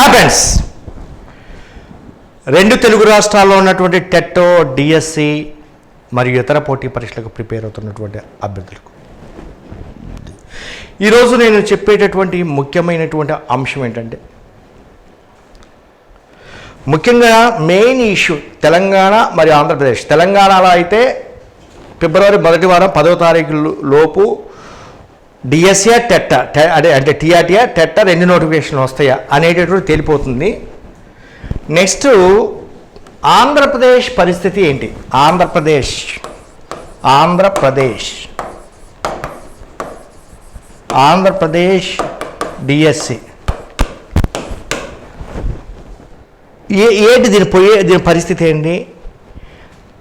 Happens రెండు తెలుగు రాష్ట్రాల్లో ఉన్నటువంటి టెట్టో డిఎస్సి మరియు ఇతర పోటీ పరీక్షలకు ప్రిపేర్ అవుతున్నటువంటి అభ్యర్థులకు. ఈరోజు నేను చెప్పేటటువంటి ముఖ్యమైనటువంటి అంశం ఏంటంటే ముఖ్యంగా మెయిన్ ఇష్యూ తెలంగాణ మరియు ఆంధ్రప్రదేశ్. తెలంగాణలో అయితే ఫిబ్రవరి మొదటి వారం పదో తారీఖు లోపు డిఎస్ఏ టెట్ట టె- అదే అంటే టీఆర్టీఆ టెట్ట రెండు నోటిఫికేషన్లు వస్తాయా అనేటటువంటి తేలిపోతుంది. నెక్స్ట్ ఆంధ్రప్రదేశ్ పరిస్థితి ఏంటి? ఆంధ్రప్రదేశ్ ఆంధ్రప్రదేశ్ ఆంధ్రప్రదేశ్ డిఎస్సి ఏ ఏంటి దీని పోయే దీని పరిస్థితి ఏంటి?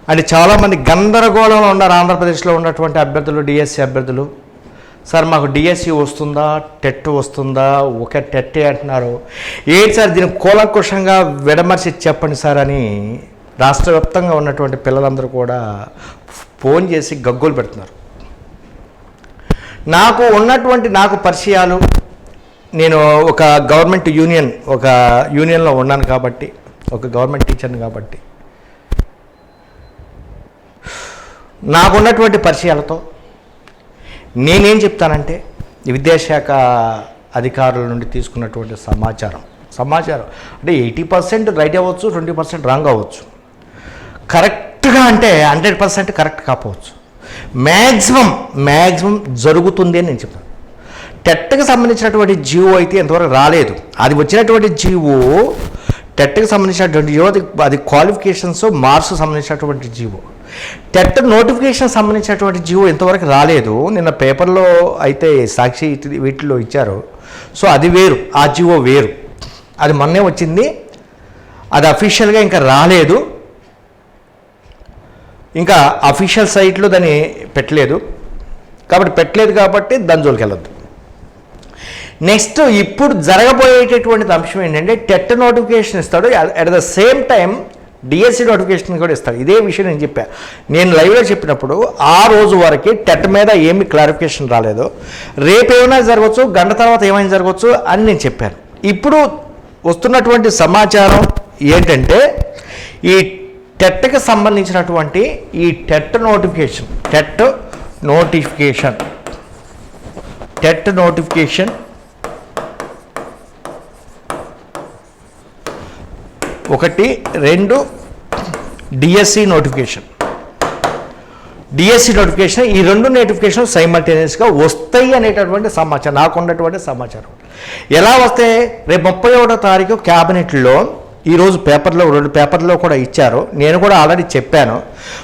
అంటే చాలామంది గందరగోళంలో ఉన్నారు ఆంధ్రప్రదేశ్లో ఉన్నటువంటి అభ్యర్థులు డిఎస్సి అభ్యర్థులు. సార్ మాకు డిఎస్సి వస్తుందా? టెట్ వస్తుందా? ఒక టెట్టే అంటున్నారు. ఏంటి సార్ దీన్ని కూలంకుషంగా విడమర్చి చెప్పండి సార్ అని రాష్ట్ర వ్యాప్తంగా ఉన్నటువంటి పిల్లలందరూ కూడా ఫోన్ చేసి గగ్గోలు పెడుతున్నారు. నాకు ఉన్నటువంటి నాకు పరిచయాలు నేను ఒక గవర్నమెంట్ యూనియన్ ఒక యూనియన్లో ఉన్నాను కాబట్టి ఒక గవర్నమెంట్ టీచర్ని కాబట్టి నాకున్నటువంటి పరిచయాలతో నేనేం చెప్తానంటే ఈ విద్యాశాఖ అధికారుల నుండి తీసుకున్నటువంటి సమాచారం సమాచారం. అంటే ఎయిటీ పర్సెంట్ రైట్ అవ్వచ్చు ట్వంటీ పర్సెంట్ రాంగ్ అవ్వచ్చు. కరెక్ట్గా అంటే హండ్రెడ్ పర్సెంట్ కరెక్ట్ కాకపోవచ్చు. మ్యాక్సిమం మ్యాక్సిమం జరుగుతుంది అని నేను చెప్తాను. టెట్కి సంబంధించినటువంటి జీవో అయితే ఇంతవరకు రాలేదు. అది వచ్చినటువంటి జీవో టెట్కి సంబంధించినటువంటి జీవో అది అది క్వాలిఫికేషన్స్ మార్క్స్ సంబంధించినటువంటి జీవో. టెట్ నోటిఫికేషన్ సంబంధించినటువంటి జీవో ఇంతవరకు రాలేదు. నిన్న పేపర్లో అయితే సాక్షి వీటిలో ఇచ్చారు. సో అది వేరు ఆ జీవో వేరు. అది మొన్నే వచ్చింది. అది అఫీషియల్గా ఇంకా రాలేదు. ఇంకా అఫీషియల్ సైట్లో దాన్ని పెట్టలేదు. కాబట్టి పెట్టలేదు కాబట్టి దాని జోలికి వెళ్ళొద్దు. నెక్స్ట్ ఇప్పుడు జరగబోయేటటువంటి అంశం ఏంటంటే టెట్ నోటిఫికేషన్ ఇస్తాడు. At the same time DSC notification కూడా ఇస్తారు. ఇదే విషయం నేను చెప్పాను నేను లైవ్లో చెప్పినప్పుడు ఆ రోజు వరకు టెట్ మీద ఏమి క్లారిఫికేషన్ రాలేదు. రేపు ఏమైనా జరగవచ్చు గంట తర్వాత ఏమైనా జరగవచ్చు అని నేను చెప్పాను. ఇప్పుడు వస్తున్నటువంటి సమాచారం ఏంటంటే ఈ టెట్కి సంబంధించినటువంటి ఈ TET notification TET notification TET notification ఒకటి రెండు డిఎస్సి నోటిఫికేషన్ డిఎస్సి నోటిఫికేషన్ ఈ రెండు నోటిఫికేషన్ సైమల్టేనియస్గా వస్తాయి అనేటటువంటి సమాచారం నాకు ఉన్నటువంటి సమాచారం. ఎలా వస్తే రేపు ముప్పై ఒకటో తారీఖు క్యాబినెట్లో ఈరోజు పేపర్లో రెండు పేపర్లో కూడా ఇచ్చారు. నేను కూడా ఆల్రెడీ చెప్పాను.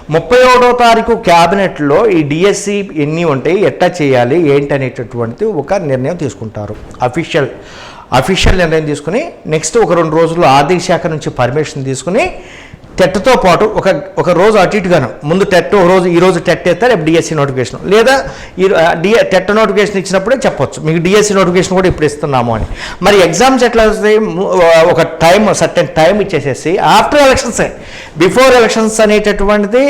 ముప్పై ఒకటో తారీఖు క్యాబినెట్లో ఈ డిఎస్సి ఎన్ని ఉంటాయి? ఎట్లా చేయాలి? ఏంటి అనేటటువంటి ఒక నిర్ణయం తీసుకుంటారు. అఫీషియల్ అఫీషియల్ నిర్ణయం తీసుకుని నెక్స్ట్ ఒక రెండు రోజుల్లో ఆర్థిక శాఖ నుంచి పర్మిషన్ తీసుకుని టెట్తో పాటు ఒక ఒక రోజు అటు ఇటుగాను. ముందు టెట్ ఒక రోజు ఈ రోజు టెట్ వేస్తారు రేపు డిఎస్సి నోటిఫికేషన్. లేదా ఈ డిఎ టెట్ నోటిఫికేషన్ ఇచ్చినప్పుడే చెప్పొచ్చు. మీకు డిఎస్సి నోటిఫికేషన్ కూడా ఇప్పుడు ఇస్తున్నాము అని. మరి ఎగ్జామ్స్ ఎట్లా వస్తాయి? ఒక టైం సర్టెన్ టైం ఇచ్చేసేసి ఆఫ్టర్ ఎలక్షన్సే బిఫోర్ ఎలక్షన్స్ అనేటటువంటిది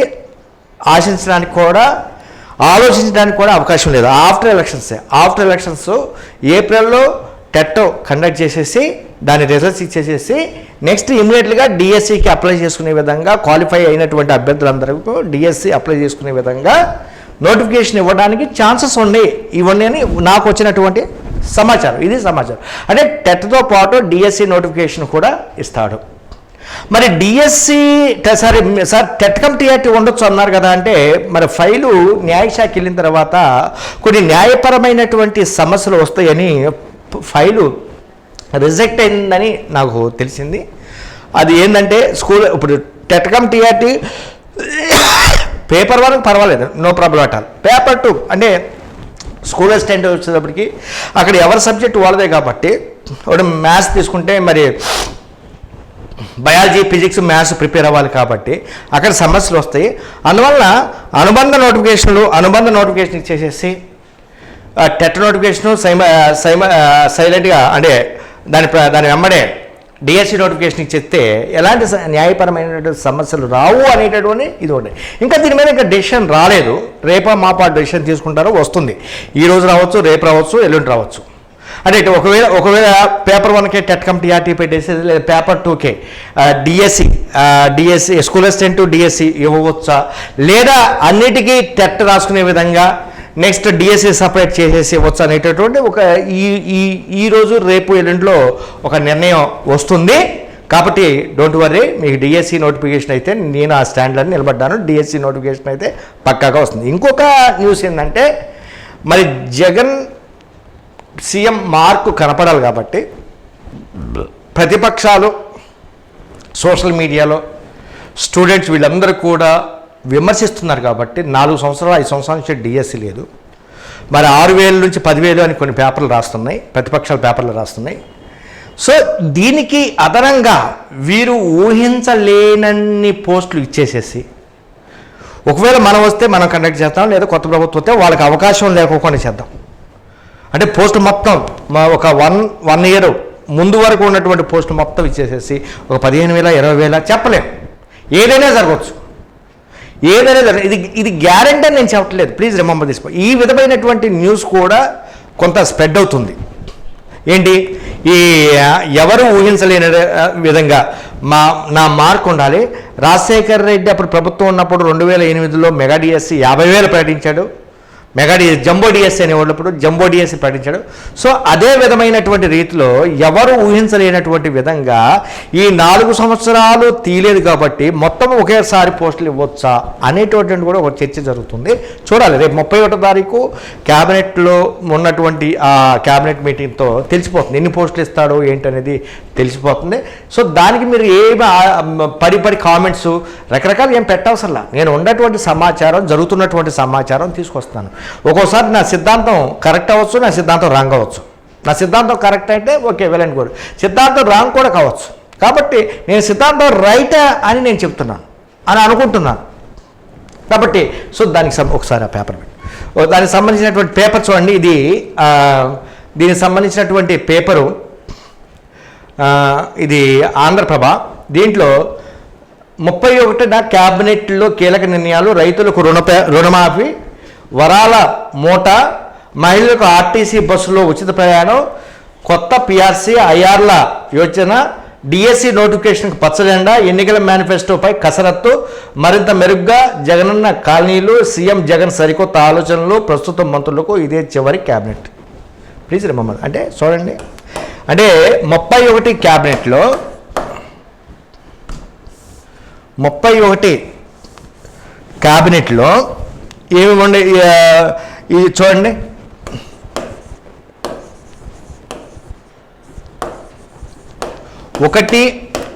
ఆశించడానికి కూడా ఆలోచించడానికి కూడా అవకాశం లేదు. ఆఫ్టర్ ఎలక్షన్సే ఆఫ్టర్ ఎలక్షన్స్ ఏప్రిల్లో టెట్ కండక్ట్ చేసేసి దాని రిజల్ట్స్ ఇచ్చేసేసి నెక్స్ట్ ఇమీడియట్గా డిఎస్సికి అప్లై చేసుకునే విధంగా క్వాలిఫై అయినటువంటి అభ్యర్థులందరికీ డిఎస్సి అప్లై చేసుకునే విధంగా నోటిఫికేషన్ ఇవ్వడానికి ఛాన్సెస్ ఉన్నాయి. ఇవన్నీ అని నాకు వచ్చినటువంటి సమాచారం. ఇది సమాచారం. అంటే టెట్తో పాటు డిఎస్సి నోటిఫికేషన్ కూడా ఇస్తాడు. మరి DSC sorry sir TET TRT ఉండొచ్చు అన్నారు కదా అంటే మరి ఫైలు న్యాయశాఖ వెళ్ళిన తర్వాత కొన్ని న్యాయపరమైనటువంటి సమస్యలు వస్తాయని ఫైలు రిజెక్ట్ అయిందని నాకు తెలిసింది. అది ఏంటంటే స్కూల్ ఇప్పుడు టెట్కమ్ టీఆర్టీ పేపర్ వరకు పర్వాలేదు no problem at all. Paper two అంటే స్కూల్ అసిస్టెంట్ వచ్చేటప్పటికి అక్కడ ఎవరి సబ్జెక్ట్ వాళ్ళదే కాబట్టి ఒకటి మ్యాథ్స్ తీసుకుంటే మరి బయాలజీ ఫిజిక్స్ మ్యాథ్స్ ప్రిపేర్ అవ్వాలి కాబట్టి అక్కడ సమస్యలు వస్తాయి. అందువల్ల అనుబంధ నోటిఫికేషన్లు అనుబంధ నోటిఫికేషన్ ఇచ్చేసేసి టెట్ నోటిఫికేషన్ సైమ సైమ సైలెంట్గా అంటే దాని దాని వెంబడే డిఎస్సి నోటిఫికేషన్ ఇచ్చేస్తే ఎలాంటి స- న్యాయపరమైనటువంటి సమస్యలు రావు అనేటటువంటి ఇది ఒకటి. ఇంకా దీని మీద ఇంకా డెసిషన్ రాలేదు. రేపా మాపా డెసిషన్ తీసుకుంటారో వస్తుంది. ఈ రోజు రావచ్చు రేపు రావచ్చు ఎల్లుండి రావచ్చు. అంటే ఇటు ఒకవేళ ఒకవేళ పేపర్ వన్కే టెట్ కమ్ టీఆర్టీ పెట్టేసి లేదా paper టూకే DSC DSC school assistant DSC ఇవ్వవచ్చా? లేదా అన్నిటికీ టెట్ రాసుకునే విధంగా నెక్స్ట్ డిఎస్సి సపరేట్ చేసేసి వచ్చు అనేటటువంటి ఒక ఈ ఈ ఈరోజు రేపు ఎల్లుండిలో ఒక నిర్ణయం వస్తుంది. కాబట్టి డోంట్ వర్రీ మీకు డిఎస్సి నోటిఫికేషన్ అయితే నేను ఆ స్టాండ్లో నిలబడ్డాను. డిఎస్సి నోటిఫికేషన్ అయితే పక్కాగా వస్తుంది. ఇంకొక న్యూస్ ఏంటంటే మరి జగన్ సీఎం మార్కు కనపడాలి కాబట్టి ప్రతిపక్షాలు సోషల్ మీడియాలో స్టూడెంట్స్ వీళ్ళందరూ కూడా విమర్శిస్తున్నారు కాబట్టి నాలుగు సంవత్సరాలు ఐదు సంవత్సరాల నుంచి డిఎస్సి లేదు. మరి ఆరు వేల నుంచి పదివేలు అని కొన్ని పేపర్లు రాస్తున్నాయి ప్రతిపక్షాల పేపర్లు రాస్తున్నాయి. సో దీనికి అదనంగా వీరు ఊహించలేనన్ని పోస్టులు ఇచ్చేసేసి ఒకవేళ మనం వస్తే మనం కండక్ట్ చేస్తాం లేదా కొత్త ప్రభుత్వం వస్తే వాళ్ళకి అవకాశం లేకోకుండా చేద్దాం. అంటే పోస్ట్ మొత్తం మా ఒక వన్ వన్ ఇయర్ ముందు వరకు ఉన్నటువంటి పోస్ట్ మొత్తం ఇచ్చేసేసి ఒక పదిహేను వేల ఇరవై వేల చెప్పలేం. ఏదైనా జరగవచ్చు. ఏదైనా ఇది ఇది గ్యారంటీ అని నేను చెప్పట్లేదు. ప్లీజ్ రిమంబర్ తీసుకో ఈ విధమైనటువంటి న్యూస్ కూడా కొంత స్ప్రెడ్ అవుతుంది. ఏంటి? ఈ ఎవరు ఊహించలేని విధంగా మా నా మార్క్ ఉండాలి. రాజశేఖర్ రెడ్డి అప్పుడు ప్రభుత్వం ఉన్నప్పుడు రెండు వేల ఎనిమిదిలో మెగా డిఎస్సి యాభై వేలు ప్రకటించాడు. మెగాడి డిఎస్ జంబో డిఎస్సి అనేవాళ్ళప్పుడు జంబో ప్రకటించాడు సో అదే విధమైనటువంటి రీతిలో ఎవరు ఊహించలేనటువంటి విధంగా ఈ నాలుగు సంవత్సరాలు తీయలేదు కాబట్టి మొత్తం ఒకేసారి పోస్టులు ఇవ్వచ్చా అనేటువంటి కూడా ఒక చర్చ జరుగుతుంది. చూడాలి రేపు ముప్పై ఒకటో తారీఖు క్యాబినెట్లో ఉన్నటువంటి ఆ క్యాబినెట్ మీటింగ్తో తెలిసిపోతుంది. ఎన్ని పోస్టులు ఇస్తాడో ఏంటనేది తెలిసిపోతుంది. సో దానికి మీరు ఏమి పడి పడి కామెంట్స్ రకరకాలు ఏం పెట్టవసరలా. నేను ఉన్నటువంటి సమాచారం జరుగుతున్నటువంటి సమాచారం తీసుకొస్తాను. ఒక్కోసారి నా సిద్ధాంతం కరెక్ట్ అవ్వచ్చు నా సిద్ధాంతం రాంగ్ అవ్వచ్చు. నా సిద్ధాంతం కరెక్ట్ అయితే ఓకే వెల్ అండ్ గుడ్ సిద్ధాంతం రాంగ్ కూడా కావచ్చు. కాబట్టి నేను సిద్ధాంతం రైటా అని నేను చెప్తున్నాను అని అనుకుంటున్నాను. కాబట్టి సో దానికి సం- ఒకసారి ఆ పేపర్ పెట్టి. దానికి సంబంధించినటువంటి పేపర్ చూడండి. ఇది దీనికి సంబంధించినటువంటి పేపరు ఇది ఆంధ్రప్రభ. దీంట్లో ముప్పై ఒకటిన క్యాబినెట్లో కీలక నిర్ణయాలు రైతులకు రుణ రుణమాఫీ వరాల మూట మహిళలకు ఆర్టీసీ బస్సులో ఉచిత ప్రయాణం కొత్త పిఆర్సీ ఐఆర్ల యోజన డిఎస్సి నోటిఫికేషన్కు పచ్చజెండా ఎన్నికల మేనిఫెస్టోపై కసరత్తు మరింత మెరుగ్గా జగనన్న కాలనీలు సీఎం జగన్ సరికొత్త ఆలోచనలు ప్రస్తుత మంత్రులకు ఇదే చివరి క్యాబినెట్. Please remember. అంటే చూడండి. అంటే ముప్పై ఒకటి క్యాబినెట్లో ముప్పై ఒకటి క్యాబినెట్లో ఏమి ఉండే ఇది చూడండి. ఒకటి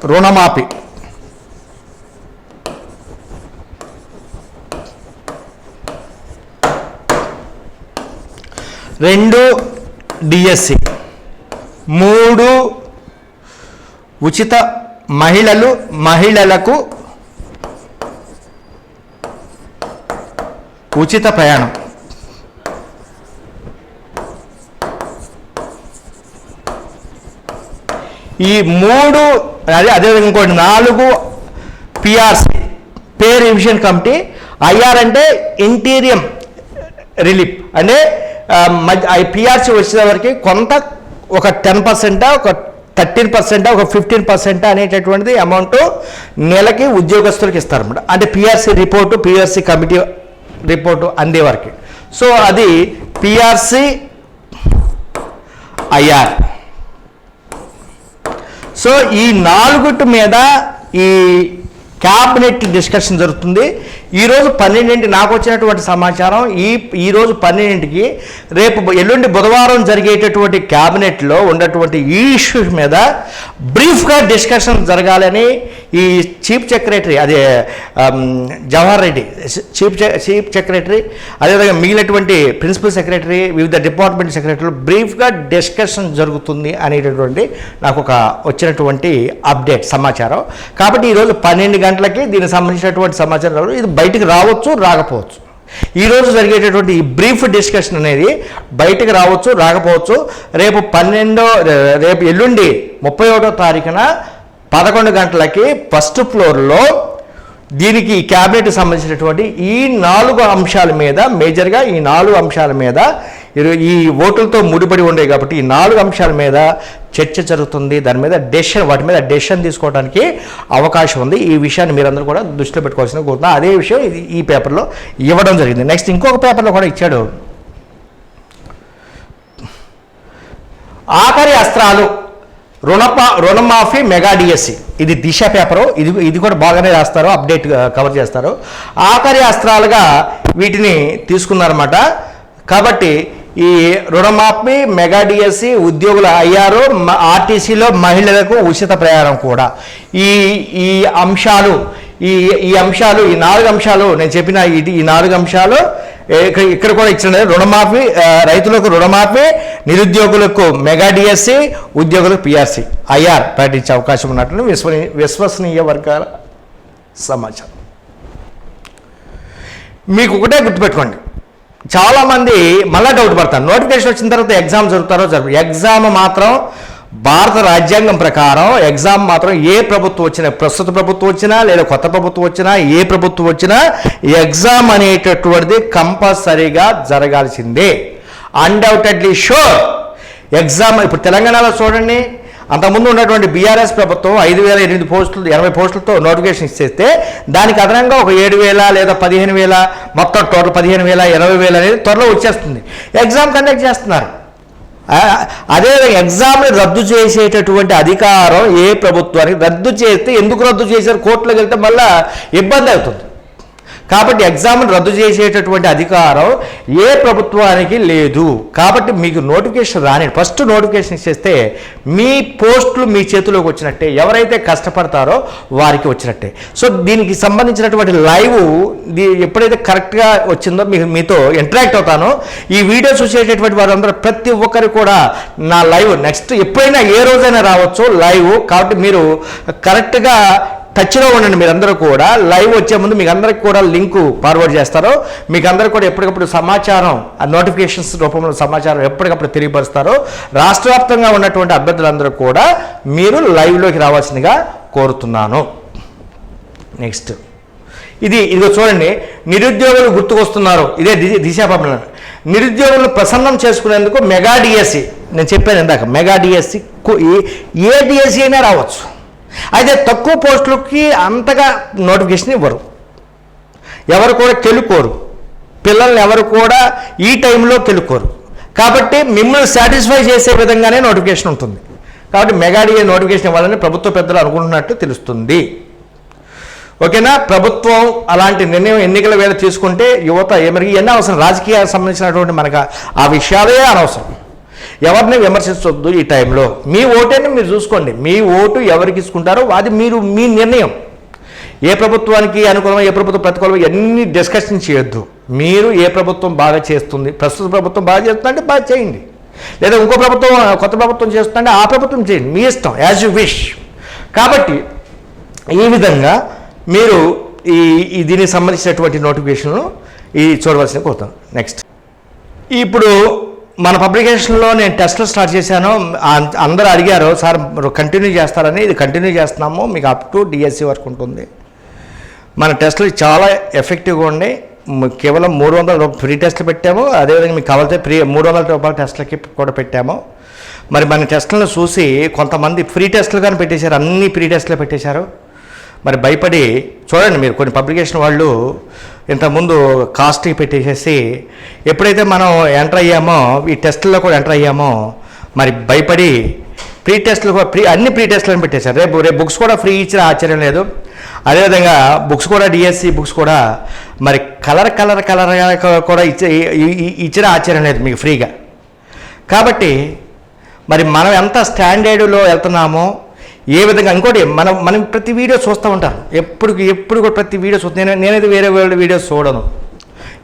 రుణమాఫీ. రెండు డిఎస్సి. మూడు ఉచిత మహిళలు మహిళలకు ఉచిత ప్రయాణం. ఈ మూడు అదే అదేవిధంగా ఇంకోటి నాలుగు PRC pay revision committee IR అంటే ఇంటీరియం రిలీఫ్ అంటే పిఆర్సీ వచ్చే వరకు కొంత ఒక టెన్ పర్సెంటా ఒక థర్టీన్ పర్సెంటా ఒక ఫిఫ్టీన్ పర్సెంటా అనేటటువంటిది అమౌంట్ నెలకి ఉద్యోగస్తులకు ఇస్తారన్నమాట. అంటే PRC report PRC committee report అందే వరకు. సో అది పిఆర్సి ఐఆర్ సో ఈ నాలుగుటి మీద ఈ క్యాబినెట్ డిస్కషన్ జరుగుతుంది. ఈరోజు పన్నెండింటి నాకు వచ్చినటువంటి సమాచారం ఈ ఈరోజు పన్నెండింటికి రేపు ఎల్లుండి బుధవారం జరిగేటటువంటి క్యాబినెట్లో ఉన్నటువంటి ఈ ఇష్యూస్ మీద బ్రీఫ్గా డిస్కషన్ జరగాలని ఈ చీఫ్ సెక్రటరీ అదే Jawahar Reddy chief chief secretary అదేవిధంగా మిగిలినటువంటి ప్రిన్సిపల్ సెక్రటరీ వివిధ డిపార్ట్మెంట్ సెక్రటరీలు బ్రీఫ్గా డిస్కషన్ జరుగుతుంది అనేటటువంటి నాకు ఒక వచ్చినటువంటి అప్డేట్ సమాచారం. కాబట్టి ఈరోజు పన్నెండు గంటలకి దీనికి సంబంధించినటువంటి సమాచారాలు ఇది బయటకు రావచ్చు రాకపోవచ్చు. ఈరోజు జరిగేటటువంటి ఈ బ్రీఫ్ డిస్కషన్ అనేది బయటకు రావచ్చు రాకపోవచ్చు. రేపు పన్నెండో రేపు ఎల్లుండి ముప్పై ఒకటో తారీఖున పదకొండు గంటలకి ఫస్ట్ ఫ్లోర్లో దీనికి ఈ క్యాబినెట్ సంబంధించినటువంటి ఈ నాలుగు అంశాల మీద మేజర్గా ఈ నాలుగు అంశాల మీద ఈ ఓటులతో ముడిపడి ఉండే కాబట్టి ఈ నాలుగు అంశాల మీద చర్చ జరుగుతుంది. దాని మీద డెసిషన్ వాటి మీద డెసిషన్ తీసుకోవడానికి అవకాశం ఉంది. ఈ విషయాన్ని మీరందరూ కూడా దృష్టిలో పెట్టుకోవాల్సిన కోరుతున్నా. అదే విషయం ఇది ఈ పేపర్లో ఇవ్వడం జరిగింది. నెక్స్ట్ ఇంకొక పేపర్లో కూడా ఇచ్చాడు. ఆఖరి అస్త్రాలు రుణపా రుణమాఫీ మెగా డిఎస్సి ఇది దిశ పేపరు. ఇది ఇది కూడా బాగానే రాస్తారు. అప్డేట్ కవర్ చేస్తారు. ఆఖరి అస్త్రాలుగా వీటిని తీసుకున్నారన్నమాట. కాబట్టి ఈ రుణమాఫీ మెగా డిఎస్సి ఉద్యోగుల అయ్యారు ఆర్టీసీలో మహిళలకు ఉచిత ప్రయాణం కూడా. ఈ ఈ అంశాలు ఈ ఈ అంశాలు ఈ నాలుగు అంశాలు నేను చెప్పిన ఇది ఈ నాలుగు అంశాలు ఇక్కడ ఇక్కడ కూడా ఇచ్చిన రుణమాఫీ రైతులకు రుణమాఫీ నిరుద్యోగులకు మెగా డిఎస్సి ఉద్యోగులకు పిఆర్సి ఐఆర్ ప్రకటించే అవకాశం ఉన్నట్లు విశ్వ విశ్వసనీయ వర్గాల సమాచారం. మీకు ఒకటే గుర్తుపెట్టుకోండి. చాలామంది మళ్ళీ డౌట్ పడతారు. నోటిఫికేషన్ వచ్చిన తర్వాత ఎగ్జామ్ జరుగుతారో జరుగు ఎగ్జామ్ మాత్రం భారత రాజ్యాంగం ప్రకారం ఎగ్జామ్ మాత్రం ఏ ప్రభుత్వం వచ్చినా ప్రస్తుత ప్రభుత్వం వచ్చినా లేదా కొత్త ప్రభుత్వం వచ్చినా ఏ ప్రభుత్వం వచ్చినా ఎగ్జామ్ అనేటటువంటిది కంపల్సరీగా జరగాల్సిందే. అన్డౌటెడ్లీ షూర్ ఎగ్జామ్ ఇప్పుడు తెలంగాణలో చూడండి. అంతకుముందు ఉన్నటువంటి బీఆర్ఎస్ ప్రభుత్వం ఐదు వేల ఎనిమిది పోస్టులు ఎనభై పోస్టులతో నోటిఫికేషన్ ఇచ్చేస్తే దానికి అదనంగా ఒక ఏడు వేల లేదా పదిహేను వేల మొత్తం టోటల్ పదిహేను వేల ఇరవై వేల అనేది త్వరలో వచ్చేస్తుంది. ఎగ్జామ్ కండక్ట్ చేస్తున్నారు. అదే ఎగ్జామ్ని రద్దు చేసేటటువంటి అధికారం ఏ ప్రభుత్వానికి రద్దు చేస్తే ఎందుకు రద్దు చేశారు? కోర్టులోకి వెళ్తే మళ్ళీ ఇబ్బంది అవుతుంది. కాబట్టి ఎగ్జామ్ని రద్దు చేసేటటువంటి అధికారం ఏ ప్రభుత్వానికి లేదు. కాబట్టి మీకు నోటిఫికేషన్ రాని ఫస్ట్ నోటిఫికేషన్ ఇచ్చేస్తే మీ పోస్టులు మీ చేతిలోకి వచ్చినట్టే ఎవరైతే కష్టపడతారో వారికి వచ్చినట్టే. సో దీనికి సంబంధించినటువంటి లైవ్ ఎప్పుడైతే కరెక్ట్గా వచ్చిందో మీకు మీతో ఇంటరాక్ట్ అవుతానో ఈ వీడియో చూసేటటువంటి వారందరూ ప్రతి ఒక్కరు కూడా నా లైవ్ నెక్స్ట్ ఎప్పుడైనా ఏ రోజైనా రావచ్చు లైవ్. కాబట్టి మీరు కరెక్ట్గా టచ్లో ఉండండి మీరందరూ కూడా. లైవ్ వచ్చే ముందు మీకు అందరికి కూడా లింక్ ఫార్వర్డ్ చేస్తారో మీకు అందరు కూడా ఎప్పటికప్పుడు సమాచారం ఆ నోటిఫికేషన్స్ రూపంలో సమాచారం ఎప్పటికప్పుడు తెలియపరుస్తారో రాష్ట్ర వ్యాప్తంగా ఉన్నటువంటి అభ్యర్థులందరూ కూడా మీరు లైవ్లోకి రావాల్సిందిగా కోరుతున్నాను. నెక్స్ట్. ఇది ఇదిగో చూడండి నిరుద్యోగులు గుర్తుకొస్తున్నారు. ఇదే ది- దిశా పబ్ నిరుద్యోగులను ప్రసన్నం చేసుకునేందుకు మెగా డిఎస్సి నేను చెప్పాను ఇందాక మెగా డిఎస్సి ఏ డిఎస్సి అయినా రావచ్చు. అయితే తక్కువ పోస్టులకి అంతగా నోటిఫికేషన్ ఇవ్వరు. ఎవరు కూడా కెలుకోరు పిల్లల్ని ఎవరు కూడా ఈ టైంలో కెలుకోరు కాబట్టి మిమ్మల్ని సాటిస్ఫై చేసే విధంగానే నోటిఫికేషన్ ఉంటుంది. కాబట్టి మెగా నోటిఫికేషన్ ఇవ్వాలని ప్రభుత్వ పెద్దలు అనుకుంటున్నట్టు తెలుస్తుంది. ఓకేనా? ప్రభుత్వం అలాంటి నిర్ణయం ఎన్నికల వేళ తీసుకుంటే యువత ఏమరికి ఎన్ని అవసరం. రాజకీయాలకు సంబంధించినటువంటి మనకు ఆ విషయాలే అనవసరం. ఎవరిని విమర్శించొద్దు ఈ టైంలో. మీ ఓటేని మీరు చూసుకోండి. మీ ఓటు ఎవరికి ఇసుకుంటారో అది మీరు మీ నిర్ణయం. ఏ ప్రభుత్వానికి అనుకూలం ఏ ప్రభుత్వం ప్రతికూలం ఎన్ని డిస్కషన్ చేయొద్దు. మీరు ఏ ప్రభుత్వం బాగా చేస్తుంది ప్రస్తుత ప్రభుత్వం బాగా చేస్తుందంటే బాగా చేయండి. లేదా ఇంకో ప్రభుత్వం కొత్త ప్రభుత్వం చేస్తుందంటే ఆ ప్రభుత్వం చేయండి. మీ ఇష్టం యాజ్ యు విష్ కాబట్టి ఈ విధంగా మీరు ఈ ఈ దీనికి సంబంధించినటువంటి నోటిఫికేషన్ను ఈ చూడవలసిన కోరుతాను. నెక్స్ట్ ఇప్పుడు మన పబ్లికేషన్లో నేను టెస్ట్లు స్టార్ట్ చేశాను. అం- అందరూ అడిగారు సార్ కంటిన్యూ చేస్తారని ఇది కంటిన్యూ చేస్తున్నాము మీకు అప్ టు డిఎస్సి వరకు ఉంటుంది. మన టెస్టులు చాలా ఎఫెక్టివ్గా ఉండి కేవలం మూడు వందల రూపాయలు ఫ్రీ టెస్ట్లు పెట్టాము. అదేవిధంగా మీకు కావాల్సిన ఫ్రీ మూడు వందల రూపాయల టెస్ట్లకి కూడా పెట్టాము. మరి మన టెస్టులను చూసి కొంతమంది ఫ్రీ టెస్టులు కానీ పెట్టేశారు అన్ని ఫ్రీ టెస్ట్లు పెట్టేశారు. మరి భయపడి చూడండి మీరు కొన్ని పబ్లికేషన్ వాళ్ళు ఇంతకుముందు కాస్ట్కి పెట్టేసేసి ఎప్పుడైతే మనం ఎంటర్ అయ్యామో ఈ టెస్టుల్లో కూడా ఎంటర్ అయ్యామో మరి భయపడి ప్రీ టెస్ట్లు కూడా ప్రీ అన్ని ప్రీ టెస్టులను పెట్టేశారు. రేపు రేపు బుక్స్ కూడా ఫ్రీ ఇచ్చిన ఆశ్చర్యం లేదు. అదేవిధంగా బుక్స్ కూడా డిఎస్సి బుక్స్ కూడా మరి కలర్ కలర్ కలర్ కూడా ఇచ్చే ఇచ్చిన ఆశ్చర్యం లేదు మీకు ఫ్రీగా కాబట్టి మరి మనం ఎంత స్టాండర్డ్లో వెళ్తున్నామో ఏ విధంగా ఇంకోటి మనం మనం ప్రతి వీడియో చూస్తూ ఉంటారు ఎప్పుడు ఎప్పుడు కూడా ప్రతి వీడియో చూస్తా నేను నేనైతే వేరే వేరే వీడియోస్ చూడను.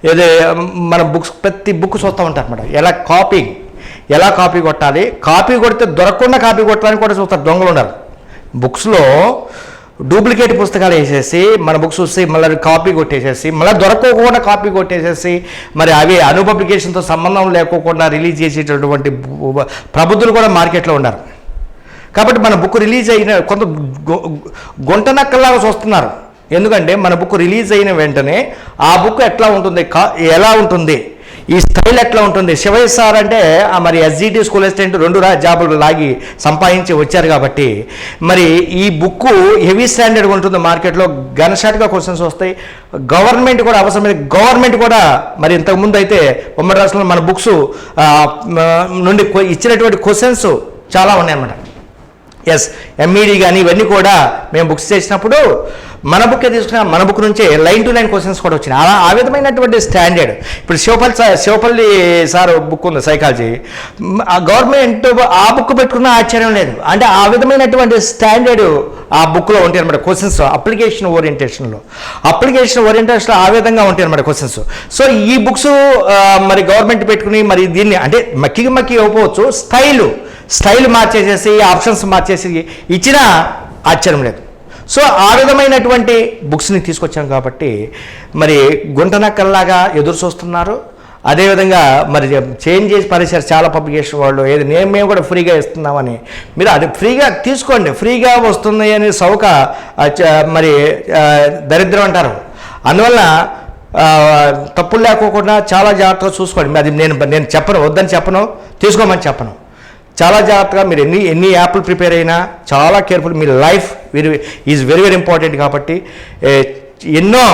ఏదో మన బుక్స్ ప్రతి బుక్ చూస్తూ ఉంటారు అనమాట ఎలా కాపీ ఎలా కాపీ కొట్టాలి కాపీ కొడితే దొరకకుండా కాపీ కొట్టాలని కూడా చూస్తారు దొంగలు ఉన్నారు బుక్స్లో డూప్లికేట్ పుస్తకాలు వేసేసి మన బుక్స్ చూసి మళ్ళీ కాపీ కొట్టేసేసి మళ్ళీ దొరకకుండా కాపీ కొట్టేసేసి మరి అవి అను పబ్లికేషన్తో సంబంధం లేకోకుండా రిలీజ్ చేసేటటువంటి బు- ప్రబుద్ధులు కూడా మార్కెట్లో ఉన్నారు కాబట్టి మన బుక్ రిలీజ్ అయిన కొంత గుంటనక్కల్లాగా చూస్తున్నారు. ఎందుకంటే మన బుక్ రిలీజ్ అయిన వెంటనే ఆ బుక్ ఎట్లా ఉంటుంది కా ఎలా ఉంటుంది ఈ స్టైల్ ఎట్లా ఉంటుంది శివయ్య సార్ అంటే మరి ఎస్జిటి స్కూల్ అసిస్టెంట్ రెండు జాబులు లాగి సంపాదించి వచ్చారు కాబట్టి మరి ఈ బుక్ హెవీ స్టాండర్డ్ ఉంటుంది మార్కెట్లో గనషాట్గా క్వశ్చన్స్ వస్తాయి. గవర్నమెంట్ కూడా అవసరమైన గవర్నమెంట్ కూడా మరి ఇంతకుముందు అయితే ఉమ్మడి రాష్ట్రంలో మన బుక్స్ నుండి ఇచ్చినటువంటి క్వశ్చన్స్ చాలా ఉన్నాయన్నమాట. ఎస్ ఎంఈడి కానీ ఇవన్నీ కూడా మేము బుక్స్ చేసినప్పుడు మన బుక్కే తీసుకున్న మన బుక్ నుంచే లైన్ టు లైన్ క్వశ్చన్స్ కూడా వచ్చినాయి. అలా ఆ విధమైనటువంటి స్టాండర్డ్ ఇప్పుడు Shivapalli sir Shivapalli sir book ఉంది సైకాలజీ ఆ గవర్నమెంట్ ఆ బుక్ పెట్టుకున్న ఆశ్చర్యం లేదు. అంటే ఆ విధమైనటువంటి స్టాండర్డ్ ఆ బుక్లో ఉంటాయి అనమాట క్వశ్చన్స్ అప్లికేషన్ ఓరియంటేషన్లో అప్లికేషన్ ఓరియంటేషన్లో ఆ విధంగా ఉంటాయి అనమాట క్వశ్చన్స్ సో ఈ బుక్స్ మరి గవర్నమెంట్ పెట్టుకుని మరి దీన్ని అంటే మక్కికి మక్కి ఇవ్వకపోవచ్చు. స్టైలు స్టైల్ మార్చేసేసి ఆప్షన్స్ మార్చేసి ఇచ్చినా ఆశ్చర్యం లేదు. సో ఆ విధమైనటువంటి బుక్స్ని తీసుకొచ్చాం కాబట్టి మరి గుంటనక్కల్లాగా ఎదురు చూస్తున్నారు. అదేవిధంగా మరి చేంజ్ చేసి పరిచారు చాలా పబ్లికేషన్ వాళ్ళు. ఏది నేను మేము కూడా ఫ్రీగా ఇస్తున్నామని. మీరు అది ఫ్రీగా తీసుకోండి. ఫ్రీగా వస్తుంది అనే సౌక మరి దరిద్రం అంటారు. అందువల్ల తప్పులు లేకోకుండా చాలా జాగ్రత్తగా చూసుకోండి. అది నేను నేను చెప్పను వద్దని చెప్పను తీసుకోమని చెప్పను. చాలా జాగ్రత్తగా మీరు ఎన్ని ఎన్ని యాప్లు ప్రిపేర్ అయినా చాలా careful me life very is very very important కాబట్టి ఎన్నో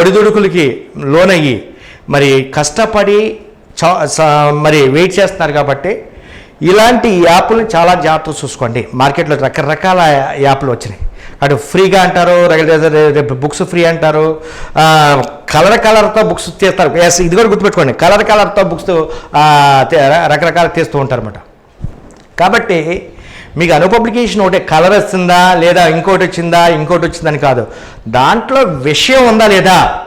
ఒడిదుడుకులకి లోనయ్యి మరి కష్టపడి చా స- మరి వెయిట్ చేస్తున్నారు కాబట్టి ఇలాంటి యాప్లు చాలా జాగ్రత్తగా చూసుకోండి. మార్కెట్లో రకరకాల యాప్లు వచ్చినాయి. అటు ఫ్రీగా అంటారు రేపు బుక్స్ ఫ్రీ అంటారు. కలర్ కలర్తో బుక్స్ తీస్తారు. ఎస్ ఇది కూడా గుర్తుపెట్టుకోండి. కలర్ కలర్తో బుక్స్ రకరకాల తీస్తూ ఉంటారు అనమాట కాబట్టి మీకు అనుపబ్లికేషన్ పబ్లికేషన్ ఒకటే కలర్ వస్తుందా లేదా ఇంకోటి వచ్చిందా ఇంకోటి వచ్చిందని కాదు. దాంట్లో విషయం ఉందా లేదా?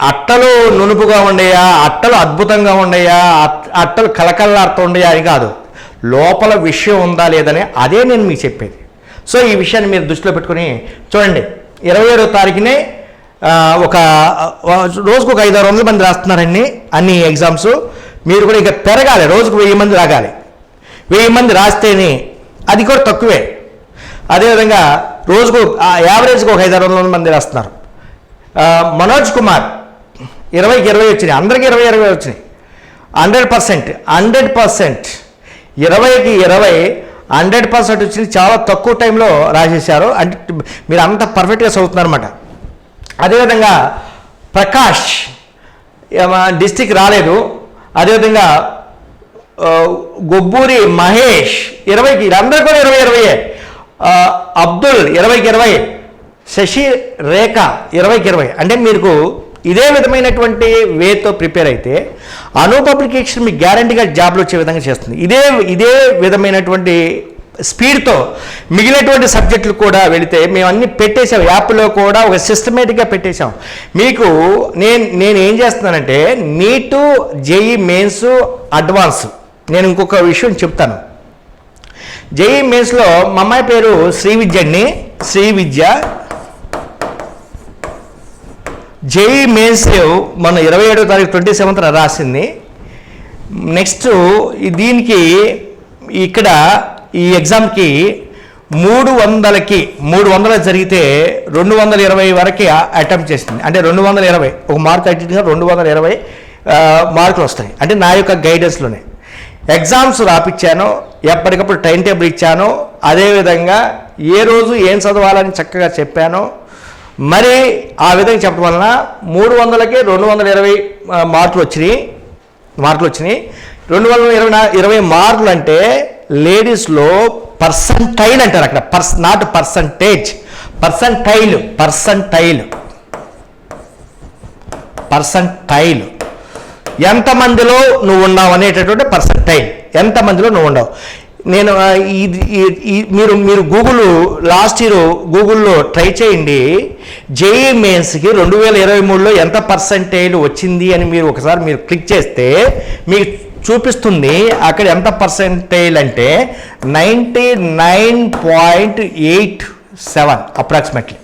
అట్టలు నునుపుగా ఉండయా? అట్టలు అద్భుతంగా ఉండయా? అట్- అట్టలు కలకల్లాడుతూ ఉండయా అని కాదు. లోపల విషయం ఉందా లేదని అదే నేను మీకు చెప్పేది. సో ఈ విషయాన్ని మీరు దృష్టిలో పెట్టుకుని చూడండి. ఇరవై ఏడో తారీఖునే ఒక రోజుకు ఒక ఐదు ఆరు వందల మంది రాస్తున్నారండి అన్ని ఎగ్జామ్స్ మీరు కూడా ఇక పెరగాలి రోజుకు వెయ్యి మంది రాగాలి. వెయ్యి మంది రాస్తేనే అది కూడా తక్కువే. అదేవిధంగా రోజుకు ఆ, ఒక ఐదు ఆరు వందల మంది రాస్తున్నారు. మనోజ్ కుమార్ ఇరవైకి ఇరవై వచ్చినాయి అందరికి ఇరవై ఇరవై వచ్చినాయి. Hundred percent hundred percent. ఇరవైకి ఇరవై హండ్రెడ్ పర్సెంట్ వచ్చింది. చాలా తక్కువ టైంలో రాసేశారు. అంటే మీరు అంత పర్ఫెక్ట్గా చదువుతున్నారు అనమాట అదేవిధంగా ప్రకాష్ డిస్టిక్ రాలేదు. అదేవిధంగా గొబ్బూరి మహేష్ ఇరవైకి అందరూ కూడా ఇరవై ఇరవై అబ్దుల్ ఇరవైకి ఇరవై శశి రేఖ ఇరవైకి ఇరవై. అంటే మీకు ఇదే విధమైనటువంటి వేతో ప్రిపేర్ అయితే అనూప్ అప్లికేషన్ మీకు గ్యారంటీగా జాబ్లు వచ్చే విధంగా చేస్తుంది. ఇదే ఇదే విధమైనటువంటి స్పీడ్తో మిగిలినటువంటి సబ్జెక్టులు కూడా వెళితే మేము అన్ని పెట్టేసాం యాప్లో కూడా ఒక సిస్టమేటిక్గా పెట్టేశాం. మీకు నేను నేను ఏం చేస్తున్నానంటే నీటు జేఈ మెయిన్స్ అడ్వాన్స్ నేను ఇంకొక విషయం చెప్తాను. జేఈ మెయిన్స్లో మా అమ్మాయి పేరు శ్రీ విద్య అండి. శ్రీ విద్య జేఈ మెయిన్స్ మన ఇరవై ఏడో తారీఖు ట్వంటీ సెవెంత్న రాసింది. నెక్స్ట్ దీనికి ఇక్కడ ఈ ఎగ్జామ్కి మూడు వందలకి మూడు వందల జరిగితే రెండు వందల ఇరవై వరకు అటెంప్ట్ చేసింది. అంటే రెండు వందల ఇరవై ఒక మార్క్ అట్టిగా రెండు వందల ఇరవై మార్కులు వస్తాయి. అంటే నా యొక్క గైడెన్స్లోనే ఎగ్జామ్స్ రాపిచ్చాను ఎప్పటికప్పుడు టైం టేబుల్ ఇచ్చాను అదేవిధంగా ఏ రోజు ఏం చదవాలని చక్కగా చెప్పాను మరి ఆ విధంగా చెప్పడం వలన మూడు వందలకి రెండు వందల ఇరవై మార్కులు వచ్చినాయి. మార్కులు వచ్చినాయి. రెండు వందల ఇరవై ఇరవై మార్కులు అంటే లేడీస్లో పర్సంటైల్ అంటారు అక్కడ. Purse not percentage. Percentile percentile. Percentile. ఎంతమందిలో నువ్వు ఉన్నావు అనేటటువంటి పర్సంటైల్. ఎంతమందిలో నువ్వు ఉండవు నేను ఇది మీరు మీరు గూగుల్ లాస్ట్ ఇయర్ గూగుల్లో ట్రై చేయండి. జేఈ మెయిన్స్కి రెండు వేల ఇరవై మూడులో ఎంత పర్సంటేజ్ వచ్చింది అని మీరు ఒకసారి మీరు క్లిక్ చేస్తే మీకు చూపిస్తుంది అక్కడ ఎంత పర్సంటేజ్ అంటే ninety nine point eight seven approximately.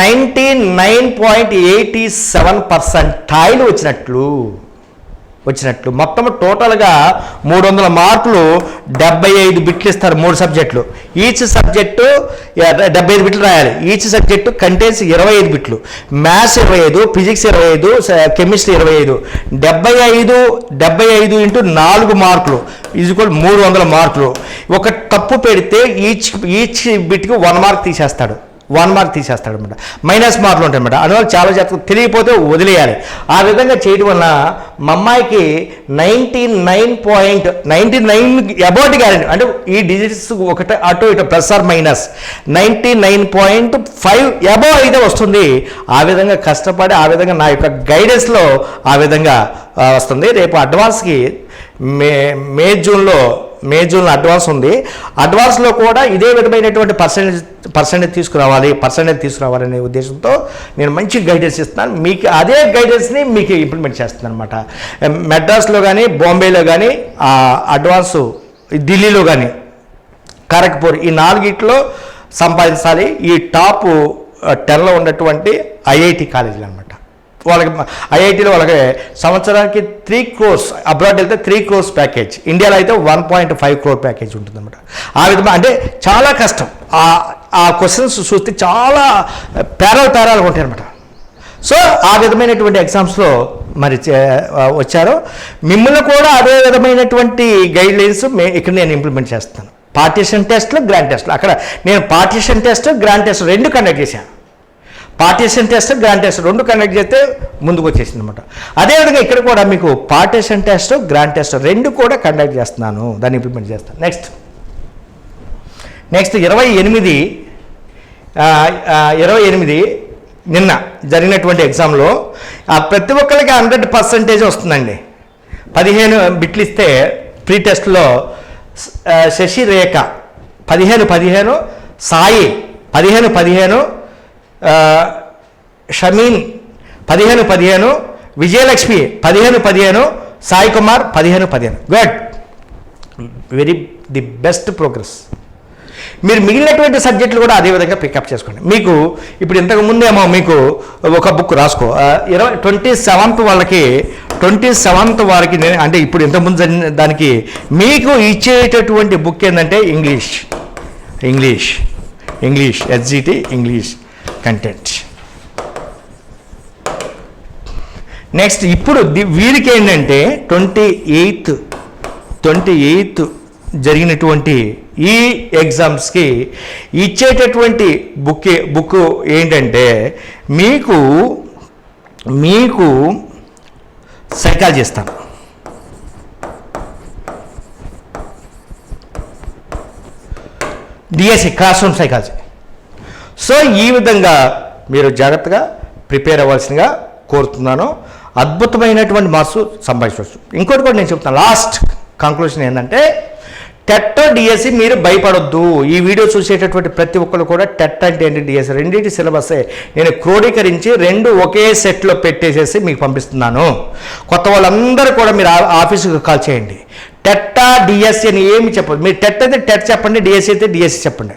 Ninety nine point eighty seven percentile వచ్చినట్లు. వచ్చినట్లు. మొత్తం టోటల్గా మూడు వందల మార్కులు డెబ్బై ఐదు బిట్లు ఇస్తారు మూడు సబ్జెక్టులు. ఈచ్ సబ్జెక్టు డెబ్బై ఐదు బిట్లు రాయాలి. ఈచ్ సబ్జెక్టు కంటెన్స్ ఇరవై ఐదు బిట్లు. మ్యాథ్స్ ఇరవై ఐదు ఫిజిక్స్ ఇరవై ఐదు కెమిస్ట్రీ ఇరవై ఐదు. డెబ్బై ఐదు డెబ్బై ఐదు ఇంటూ నాలుగు మార్కులు. ఈజ్వల్ మూడు వందల మార్కులు. ఒక తప్పు పెడితే ఈచ్ ఈచ్ బిట్కి వన్ మార్క్ తీసేస్తాడు. వన్ మార్క్ తీసేస్తాడు అనమాట మైనస్ మార్కులు ఉంటాయి అనమాట అందువల్ల చాలా జాగ్రత్త తెలియకపోతే వదిలేయాలి. ఆ విధంగా చేయడం వల్ల మా అమ్మాయికి ninety nine point ninety nine about guarantee అంటే ఈ డిజిట్స్ ఒకటి అటు ఇటు plus or minus ninety nine point five above అయితే వస్తుంది. ఆ విధంగా కష్టపడి ఆ విధంగా నా యొక్క గైడెన్స్లో ఆ విధంగా వస్తుంది. రేపు అడ్వాన్స్కి మే మే జూన్లో మే జూన్లో అడ్వాన్స్ ఉంది అడ్వాన్స్లో కూడా ఇదే విధమైనటువంటి పర్సెంటేజ్ పర్సంటేజ్ తీసుకురావాలి పర్సెంటేజ్ తీసుకురావాలనే ఉద్దేశంతో నేను మంచి గైడెన్స్ ఇస్తున్నాను. మీకు అదే గైడెన్స్ని మీకు ఇంప్లిమెంట్ చేస్తున్నాను అనమాట మెడ్రాస్లో కానీ బాంబేలో కానీ అడ్వాన్సు ఢిల్లీలో కానీ ఖరగ్పూర్ ఈ నాలుగిట్లో సంపాదించాలి. ఈ టాప్ టెన్లో ఉన్నటువంటి ఐఐటి కాలేజీలు అనమాట వాళ్ళకి ఐఐటీలో వాళ్ళకి సంవత్సరానికి త్రీ క్రోర్స్ అబ్రాడ్ వెళ్తే త్రీ క్రోర్స్ ప్యాకేజ్ ఇండియాలో అయితే one point five crore package ఉంటుందన్నమాట. ఆ విధంగా అంటే చాలా కష్టం. ఆ ఆ క్వశ్చన్స్ చూస్తే చాలా పేరాలు పేరాలు ఉంటాయి అనమాట సో ఆ విధమైనటువంటి ఎగ్జామ్స్లో మరి చే- వచ్చారు. మిమ్మల్ని కూడా అదే విధమైనటువంటి గైడ్లైన్స్ మే ఇక్కడ నేను ఇంప్లిమెంట్ చేస్తాను. పార్టీషన్ టెస్ట్లు గ్రాండ్ టెస్ట్లు అక్కడ నేను పార్టీషన్ టెస్ట్ గ్రాండ్ టెస్ట్ రెండు కండక్ట్ చేశాను. పార్టీషన్ టెస్ట్ గ్రాండ్ టెస్ట్ రెండు కండక్ట్ చేస్తే ముందుకు వచ్చేసింది అనమాట అదేవిధంగా ఇక్కడ కూడా మీకు పార్టీషన్ టెస్ట్ గ్రాండ్ టెస్ట్ రెండు కూడా కండక్ట్ చేస్తున్నాను. దాన్ని ఇంప్లిమెంట్ చేస్తాను. నెక్స్ట్ నెక్స్ట్ ఇరవై ఎనిమిది ఇరవై ఎనిమిది నిన్న జరిగినటువంటి ఎగ్జామ్లో ఆ ప్రతి ఒక్కరికి హండ్రెడ్ పర్సంటేజ్ వస్తుందండి. పదిహేను బిట్లు ఇస్తే ప్రీ టెస్ట్లో శశి రేఖ పదిహేను పదిహేను సాయి పదిహేను పదిహేను షమీన్ పదిహేను పదిహేను విజయలక్ష్మి పదిహేను పదిహేను సాయి కుమార్ పదిహేను పదిహేను. Good very the best progress మీరు మిగిలినటువంటి సబ్జెక్టులు కూడా అదే విధంగా పికప్ చేసుకోండి. మీకు ఇప్పుడు ఇంతకు ముందేమో మీకు ఒక బుక్ రాసుకో. ఇరవై ట్వంటీ సెవెంత్ వాళ్ళకి ట్వంటీ సెవెంత్ వారికి నేను అంటే ఇప్పుడు ఇంతకుముందు జరిగిన దానికి మీకు ఇచ్చేటటువంటి బుక్ ఏంటంటే English English English SGT English content next ఇప్పుడు వీరికి ఏంటంటే ట్వంటీ ఎయిత్ ట్వంటీ ఎయిత్ జరిగినటువంటి ఈ ఎగ్జామ్స్కి ఇచ్చేటటువంటి బుక్ బుక్ ఏంటంటే మీకు మీకు సైకాలజీ ఇస్తాను DSC classroom psychology so ఈ విధంగా మీరు జాగ్రత్తగా ప్రిపేర్ అవ్వాల్సిందిగా కోరుతున్నాను. అద్భుతమైనటువంటి మార్క్స్ సంపాదించవచ్చు. ఇంకోటి కూడా నేను చెప్తాను లాస్ట్ కంక్లూషన్ ఏంటంటే టెట్ డిఎస్సి మీరు భయపడొద్దు. ఈ వీడియో చూసేటటువంటి ప్రతి ఒక్కరు కూడా టెట్ అంటే ఏంటి డిఎస్సి రెండింటి సిలబసే. నేను క్రోడీకరించి రెండు ఒకే సెట్లో పెట్టేసేసి మీకు పంపిస్తున్నాను. కొత్త వాళ్ళందరూ కూడా మీరు ఆ- ఆఫీసుకు కాల్ చేయండి. టెట్టా డిఎస్సి అని ఏమి చెప్పదు మీరు టెట్ అయితే టెట్ చెప్పండి డిఎస్సి అయితే డిఎస్సి చెప్పండి.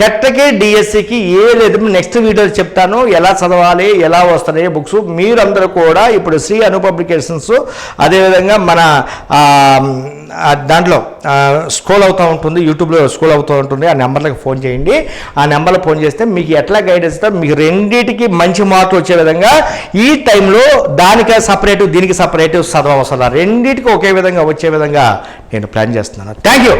టెట్కి డిఎస్సికి ఏ లేదు నెక్స్ట్ వీడియో చెప్తాను. ఎలా చదవాలి ఎలా వస్తున్నాయి బుక్స్. మీరందరూ కూడా ఇప్పుడు శ్రీ అను పబ్లికేషన్స్ అదేవిధంగా మన దాంట్లో స్క్రోల్ అవుతూ ఉంటుంది. యూట్యూబ్లో స్క్రోల్ అవుతూ ఉంటుంది. ఆ నెంబర్లకు ఫోన్ చేయండి. ఆ నెంబర్లో ఫోన్ చేస్తే మీకు ఎట్లా గైడెన్స్ ఇస్తారు మీకు రెండింటికి మంచి మార్కులు వచ్చే విధంగా ఈ టైంలో దానికి సపరేట్ దీనికి సపరేట్ చదవవసరం రెండింటికి ఒకే విధంగా వచ్చే విధంగా నేను ప్లాన్ చేస్తున్నాను. Thank you